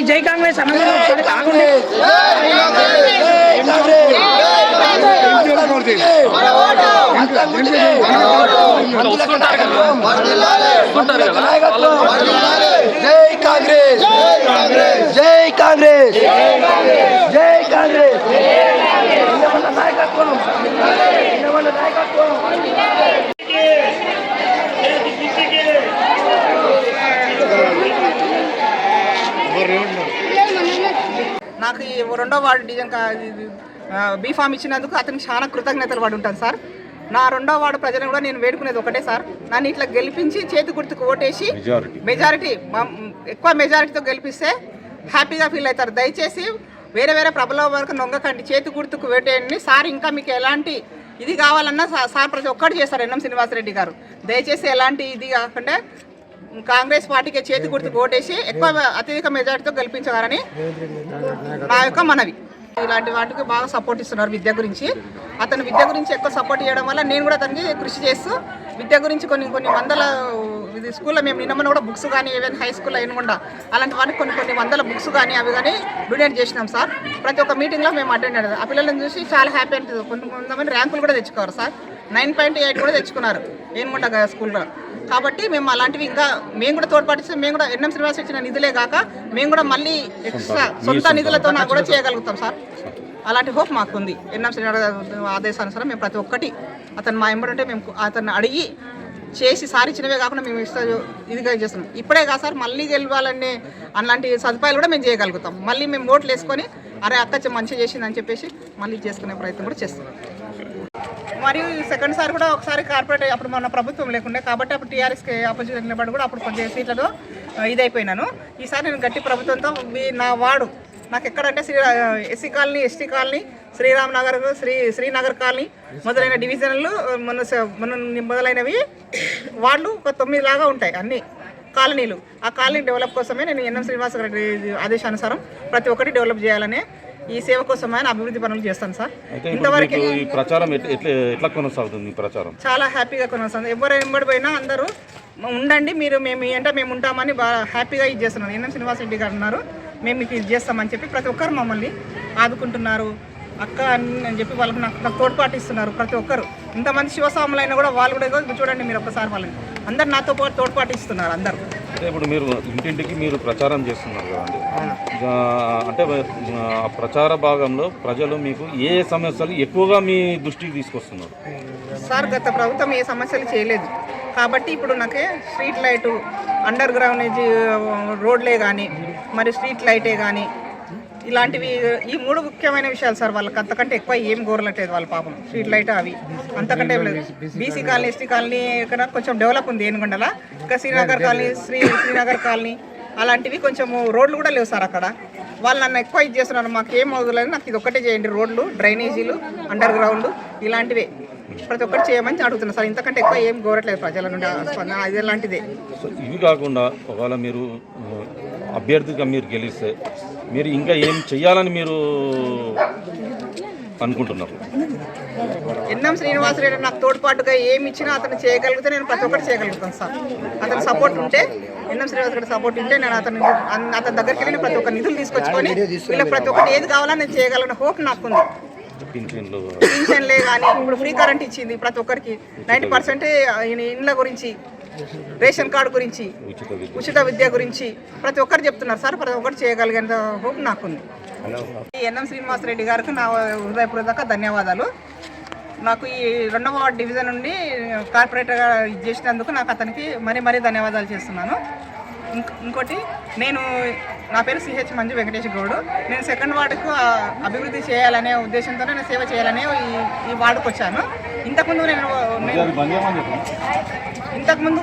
మరి జై కాంగ్రెస్ అన్నది ఒకసారి కాకుండా జై కాంగ్రెస్. జై కాంగ్రెస్. జై నాకు ఈ రెండో వార్డు ఆ, బీఫామ్ ఇచ్చినందుకు అతనికి చాలా కృతజ్ఞతలు పడి ఉంటాను సార్. నా రెండో వార్డు ప్రజలను కూడా నేను వేడుకునేది ఒకటే సార్. నన్ను ఇట్లా గెలిపించి చేతి గుర్తుకు ఓటేసి మెజారిటీ ఎక్కువ మెజారిటీతో గెలిపిస్తే హ్యాపీగా ఫీల్ అవుతారు. దయచేసి వేరే వేరే ప్రబల వరకు నొంగకండి. చేతి గుర్తుకు ఓటేయండి సార్ ఇంకా మీకు ఎలాంటి ఇది కావాలన్నా సార్ ప్రతి ఒక్కటి చేస్తారు ఎన్ఎం శ్రీనివాసరెడ్డి గారు. దయచేసి ఎలాంటి ఇది కాకుండా కాంగ్రెస్ పార్టీకి చేతి గుర్తు ఓటేసి ఎక్కువ అత్యధిక మెజార్టీతో గెలిపించగలని నా యొక్క మనవి. ఇలాంటి వాటికి బాగా సపోర్ట్ ఇస్తున్నారు విద్య గురించి. అతను విద్య గురించి ఎక్కువ సపోర్ట్ చేయడం వల్ల నేను కూడా అతనికి కృషి చేస్తూ విద్య గురించి కొన్ని కొన్ని వందల ఇది స్కూల్లో మేము నిన్న కూడా బుక్స్ కానీ ఏవైనా హై స్కూల్లో ఎనుకుండా అలాంటి వాటికి కొన్ని కొన్ని వందల బుక్స్ కానీ అవి కానీ డొనేట్ చేసినాం సార్. ప్రతి ఒక్క మీటింగ్లో మేము అటెండ్ అయ్యారు ఆ పిల్లలను చూసి చాలా హ్యాపీ అనిపిస్తుంది. కొంతమంది ర్యాంకులు కూడా తెచ్చుకోరు సార్. నైన్ పాయింట్ ఎయిట్ కూడా తెచ్చుకున్నారు. ఏనుగుంట స్కూల్లో కాబట్టి మేము అలాంటివి ఇంకా మేము కూడా తోడ్పాటిస్తే మేము కూడా ఎన్ఎం శ్రీనివాస్ ఇచ్చిన నిధులే కాక మేము కూడా మళ్ళీ ఎక్స్ట్రా సొంత నిధులతో నాకు కూడా చేయగలుగుతాం సార్. అలాంటి హోప్ మాకు ఉంది ఎన్ఎం శ్రీనివాస్ ఆదేశానుసారం మేము ప్రతి ఒక్కటి అతను మా ఎంబడంటే మేము అతన్ని అడిగి చేసి సారిచ్చినవే కాకుండా మేము ఇస్తా ఇదిగా చేస్తున్నాం. ఇప్పుడే కాదు సార్ మళ్ళీ గెలవాలనే అలాంటి సదుపాయాలు కూడా మేము చేయగలుగుతాం. మళ్ళీ మేము ఓట్లు వేసుకొని అరే అక్క మంచి మంచిగా చేసిందని చెప్పేసి మళ్ళీ చేసుకునే ప్రయత్నం కూడా చేస్తున్నాం మరియు సెకండ్ సార్ కూడా ఒకసారి కార్పొరేట్ అప్పుడు మన ప్రభుత్వం లేకుండే కాబట్టి అప్పుడు టీఆర్ఎస్కి ఆపోజిషన్ నిలబడి కూడా అప్పుడు కొంచెం సీట్లలో ఇదైపోయినాను. ఈసారి నేను గట్టి ప్రభుత్వంతో మీ- నా వార్డు నాకు ఎక్కడంటే Sri SC colony ST colony Sriram Nagar Sri Srinagar colony మొదలైన డివిజన్లు మన స- మన మొదలైనవి వాళ్ళు ఒక తొమ్మిది లాగా ఉంటాయి అన్నీ. కాలనీలు. ఆ కాలనీ డెవలప్ కోసమే నేను ఎన్ఎం శ్రీనివాస రెడ్డి ఆదేశానుసారం ప్రతి ఒక్కటి డెవలప్ చేయాలనే ఈ సేవ కోసమే ఆయన అభివృద్ధి పనులు చేస్తాను సార్. ఇంతవరకు ఈ ప్రచారం ఎట్లా కొనసాగుతుంది ప్రచారం? చాలా హ్యాపీగా కొనసాగుతుంది. ఎవరు ఎంబడి పోయినా అందరూ "మ- ఉండండి మీరు మేము అంటే మేము ఉంటామని బాగా హ్యాపీగా ఇది చేస్తున్నారు. ఎన్ఎం శ్రీనివాస్ రెడ్డి గారు ఉన్నారు మేము మీకు ఇది చేస్తామని చెప్పి ప్రతి ఒక్కరు మమ్మల్ని ఆదుకుంటున్నారు. అక్క అని అని చెప్పి వాళ్ళకి నాకు నాకు తోడ్పాటు ఇస్తున్నారు ప్రతి ఒక్కరు. ఇంతమంది శివస్వాములు అయినా కూడా వాళ్ళు కూడా చూడండి మీరు ఒక్కసారి వాళ్ళని. అందరు నాతో పాటు తోడ్పాటు ఇస్తున్నారు అందరు. అంటే ఇప్పుడు మీరు ఇంటింటికి మీరు ప్రచారం చేస్తున్నారు కదండి అంటే ప్రచార భాగంలో ప్రజలు మీకు ఏ ఏ సమస్యలు ఎక్కువగా మీ దృష్టికి తీసుకొస్తున్నారు? సార్ గత ప్రభుత్వం ఏ సమస్యలు చేయలేదు. కాబట్టి ఇప్పుడు నాకే స్ట్రీట్ లైటు అండర్ గ్రౌండ్ రోడ్లే కానీ మరి స్ట్రీట్ లైటే కానీ ఇలాంటివి ఈ మూడు ముఖ్యమైన విషయాలు సార్ వాళ్ళకి అంతకంటే ఎక్కువ ఏం కోరలట్లేదు వాళ్ళ పాపం. స్ట్రీట్ లైట్ అవి అంతకంటే లేదు. బీసీ కాలనీ ఎస్టీ కాలనీ ఇక్కడ కొంచెం డెవలప్ ఉంది ఏనుగొండల. ఇంకా శ్రీనగర్ కాలనీ శ్రీ శ్రీనగర్ కాలనీ అలాంటివి కొంచెం రోడ్లు కూడా లేవు సార్ అక్కడ. వాళ్ళు నన్ను ఎక్కువ ఇది చేస్తున్నారు. మాకు ఏం అవుతుంది నాకు ఇది ఒక్కటే చేయండి. రోడ్లు డ్రైనేజీలు అండర్ గ్రౌండ్ ఇలాంటివే. ప్రతి ఒక్కటి చేయమని అడుగుతున్నా సార్. ఇంతకంటే ఎక్కువ ఏం కోరట్లేదు ప్రజల నుండి స్పందన. ఇది లాంటిదే సో ఇవి కాకుండా ఒకవేళ మీరు అభ్యర్థిగా మీరు గెలిస్తే మీరు ఇంకా ఏం చెయ్యాలని మీరు అనుకుంటున్నారు? ఎన్ఎం శ్రీనివాసరెడ్డి నాకు తోడ్పాటుగా ఏమి ఇచ్చినా అతను చేయగలిగితే నేను ప్రతి ఒక్కటి చేయగలుగుతాను సార్. అతని సపోర్ట్ ఉంటే ఎన్ఎం శ్రీనివాసరెడ్డి సపోర్ట్ ఉంటే నేను అతని అతని దగ్గరికి వెళ్ళి ప్రతి ఒక్క నిధులు తీసుకొచ్చుకొని వీళ్ళకి ప్రతి ఒక్కటి ఏది కావాలని నేను చేయగలిగిన హోప్ నాకుంది. పింఛన్లే. కానీ ఇప్పుడు ఫ్రీ కరెంట్ ఇచ్చింది ప్రతి ఒక్కరికి. నైంటీ పర్సెంట్ ఇండ్ల గురించి రేషన్ కార్డు గురించి ఉచిత విద్య. గురించి ప్రతి ఒక్కరు చెప్తున్నారు. సార్ ప్రతి ఒక్కరు చేయగలిగేంత హోప్ నాకుంది. ఈ ఎన్ఎం శ్రీనివాసరెడ్డి గారికి నా హృదయపూర్వక ధన్యవాదాలు. నాకు ఈ రెండవ వార్డ్ డివిజన్ నుండి కార్పొరేటర్గా ఇది చేసినందుకు నాకు అతనికి మరీ మరీ ధన్యవాదాలు చేస్తున్నాను. ఇంక- ఇంకోటి నేను నా పేరు సిహెచ్ మంజు వెంకటేష్ గౌడ్. నేను సెకండ్ వార్డుకు అభివృద్ధి చేయాలనే ఉద్దేశంతో నేను సేవ చేయాలనే ఈ ఈ వార్డుకు వచ్చాను. ఇంతకుముందు నేను ఇంతకుముందు